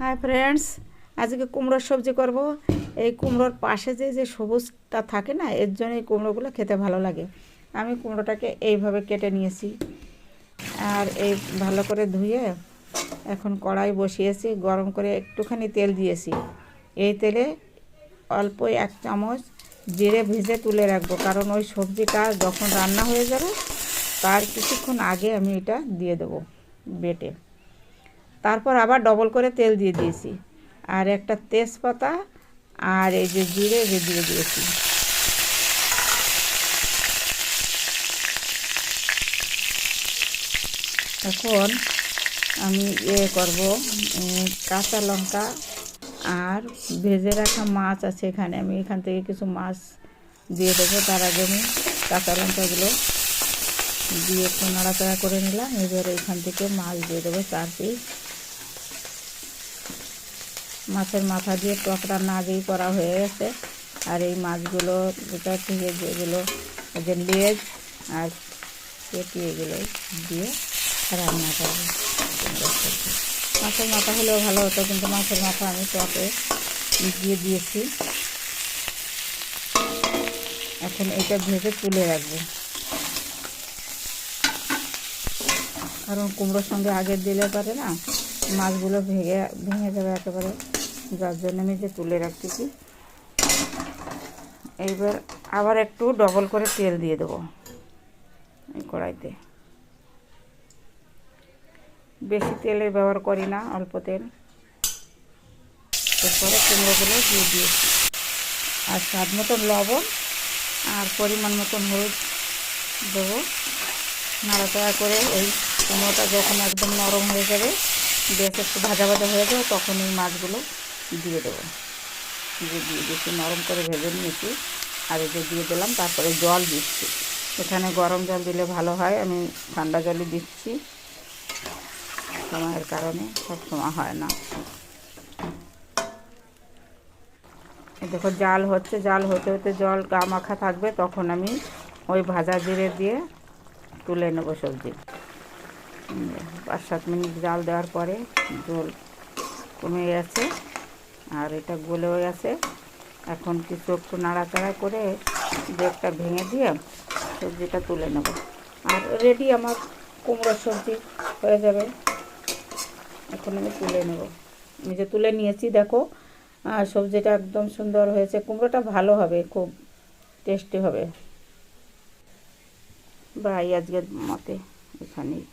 Hi friends আজকে কুমড়োর সবজি করব। এই কুমড়োর পাশে যে যে সবুজটা থাকে না, এর জন্য এই কুমড়োগুলো খেতে ভালো লাগে। আমি কুমড়োটাকে এইভাবে কেটে নিয়েছি। আর এই ভালো করে ধুয়ে এখন কড়াই বসিয়েছি, গরম করে একটুখানি তেল দিয়েছি। এই তেলে অল্প এক চামচ জিরে ভেজে তুলে রাখব, কারণ ওই সবজিটা যখন রান্না হয়ে যাবে, তার কিছুক্ষণ আগে আমি এটা দিয়ে দেবো বেটে। তারপর আবার ডবল করে তেল দিয়ে দিয়েছি। আর একটা তেজপাতা আর এই যে জিরে যে দিয়ে দিয়েছি। এখন আমি ইয়ে করব কাঁচা লঙ্কা আর ভেজে রাখা মাছ আছে এখানে। আমি এখান থেকে কিছু মাছ দিয়ে দেবো। তার আগে আমি কাঁচা লঙ্কাগুলো দিয়ে একটু নাড়াচাড়া করে নিলাম। এবার এখান থেকে মাছ দিয়ে দেবো চার পিস। মাছের মাথা দিয়ে টক রান্না আগেই করা হয়ে গেছে। আর এই মাছগুলো, এটা থেকে যেগুলো যে লেজ আর পেটি এগুলো দিয়ে রান্না করব। মাছের মাথা হলেও ভালো হতো, কিন্তু মাছের মাথা আমি টকে দিয়ে দিয়েছি। এখন এটা ভেজে তুলে রাখব। কারণ কুমড়োর সঙ্গে আগে দিলে পারে না, মাছগুলো ভেঙে ভেঙে যাবে একেবারে। যার জন্য আমি যে তুলে রাখতেছি। এইবার আবার একটু ডবল করে তেল দিয়ে দেবো এই কড়াইতে। বেশি তেলের ব্যবহার করি না, অল্প তেল। এরপরে কুমড়োগুলো দিয়ে দিয়েছি। আর স্বাদ মতন লবণ আর পরিমাণ মতন হলুদ দেবো। নাড়াচাড়া করে এই কুমড়োটা যখন একদম নরম হয়ে যাবে, বেশ একটু ভাজা ভাজা হয়ে যাবে, তখন এই মাছগুলো দিয়ে দেবো। দিয়ে দিয়ে দিয়েছি নরম করে ভেজে নিয়েছি। আর এটা দিয়ে দিলাম, তারপরে জল দিচ্ছি। এখানে গরম জল দিলে ভালো হয়, আমি ঠান্ডা জলই দিচ্ছি। সময়ের কারণে সব সময় হয় না। দেখো, জাল হচ্ছে, জাল হতে হতে জল গা মাখা থাকবে, তখন আমি ওই ভাজা জিরে দিয়ে তুলে নেব সবজি। পাঁচ সাত মিনিট জাল দেওয়ার পরে জল কমে গেছে। আর এটা গলেও গেছে। এখন কিছু একটু নাড়াচাড়া করে ব্রেকটা ভেঙে দিয়ে সবজিটা তুলে নেব। আর রেডি আমার কুমড়োর সবজি হয়ে যাবে। এখন আমি তুলে নেব। যে তুলে নিয়েছি, দেখো সবজিটা একদম সুন্দর হয়েছে। কুমড়োটা ভালো হবে, খুব টেস্টি হবে। বাই আজকের মতে এখানেই।